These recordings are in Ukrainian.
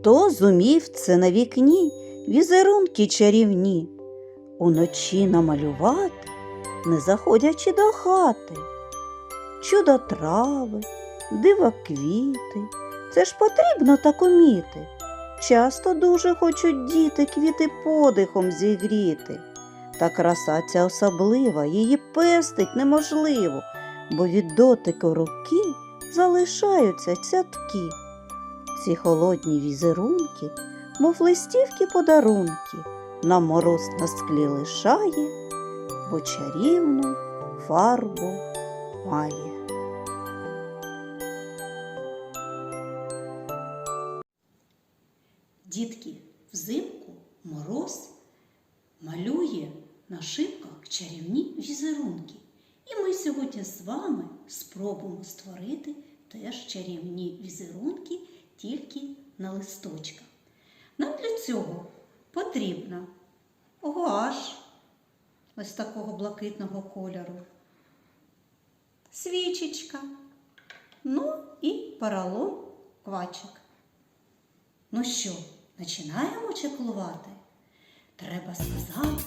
Хто зумів це на вікні візерунки чарівні, уночі намалювати, не заходячи до хати, чудо трави, дива квіти, це ж потрібно так уміти. Часто дуже хочуть діти квіти подихом зігріти. Та краса ця особлива, її пестить неможливо, бо від дотику руки залишаються цятки. Ці холодні візерунки, мов листівки подарунки, нам мороз на склі лишає, бо чарівну фарбу має. Дітки, взимку мороз малює на шибках чарівні візерунки. І ми сьогодні з вами спробуємо створити теж чарівні візерунки тільки на листочках. Нам для цього потрібна гуаш ось такого блакитного кольору, свічечка, ну і поролон квачик. Ну що, починаємо чеклувати? Треба сказати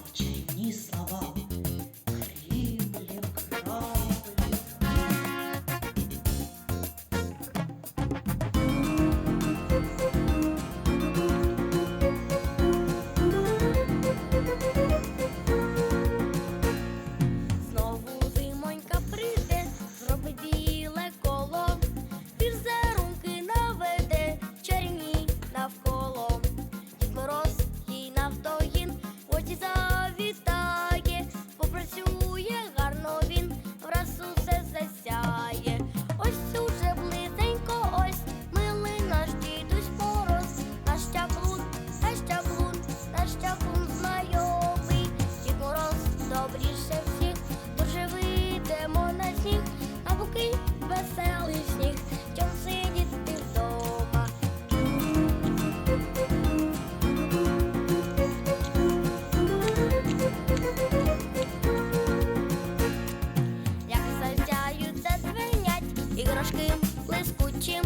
Іграшки блискучим